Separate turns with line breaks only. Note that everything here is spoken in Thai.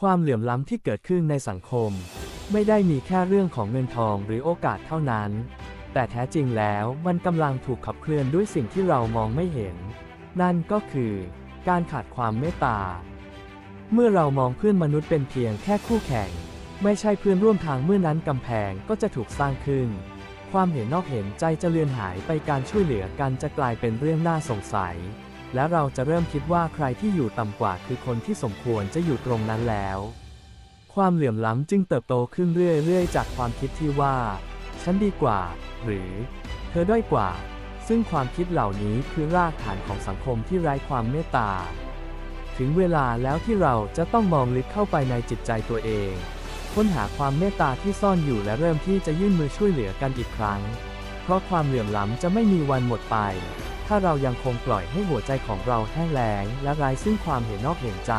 ความเหลื่อมล้ำที่เกิดขึ้นในสังคม ไม่ได้มีแค่เรื่องของเงินทองหรือโอกาสเท่านั้น แต่แท้จริงแล้วมันกำลังถูกขับเคลื่อนด้วยสิ่งที่เรามองไม่เห็น นั่นก็คือ การขาดความเมตตา เมื่อเรามองเพื่อนมนุษย์เป็นเพียงแค่คู่แข่ง ไม่ใช่เพื่อนร่วมทางเมื่อนั้นกำแพงก็จะถูกสร้างขึ้น ความเห็นนอกเห็นใจจะเลือนหายไปการช่วยเหลือกันจะกลายเป็นเรื่องน่าสงสัย และเราจะเริ่มคิดว่าใครที่อยู่ต่ำกว่าคือคนที่สมควรจะอยู่ตรงนั้นแล้ว ความเหลื่อมล้ำจึงเติบโตขึ้นเรื่อยๆ จากความคิดที่ว่า ฉันดีกว่า หรือ เธอด้อยกว่า ซึ่งความคิดเหล่านี้คือรากฐานของสังคมที่ไร้ความเมตตา ถึงเวลาแล้วที่เราจะต้องมองลึกเข้าไปในจิตใจตัวเอง ค้นหาความเมตตาที่ซ่อนอยู่และเริ่มที่จะยื่นมือช่วยเหลือกันอีกครั้ง เพราะความเหลื่อมล้ำจะไม่มีวันหมดไป ถ้าเรายังคงปล่อยให้หัวใจของเราแห้งแล้งและไร้ซึ่งความเห็นนอกเห็นใจ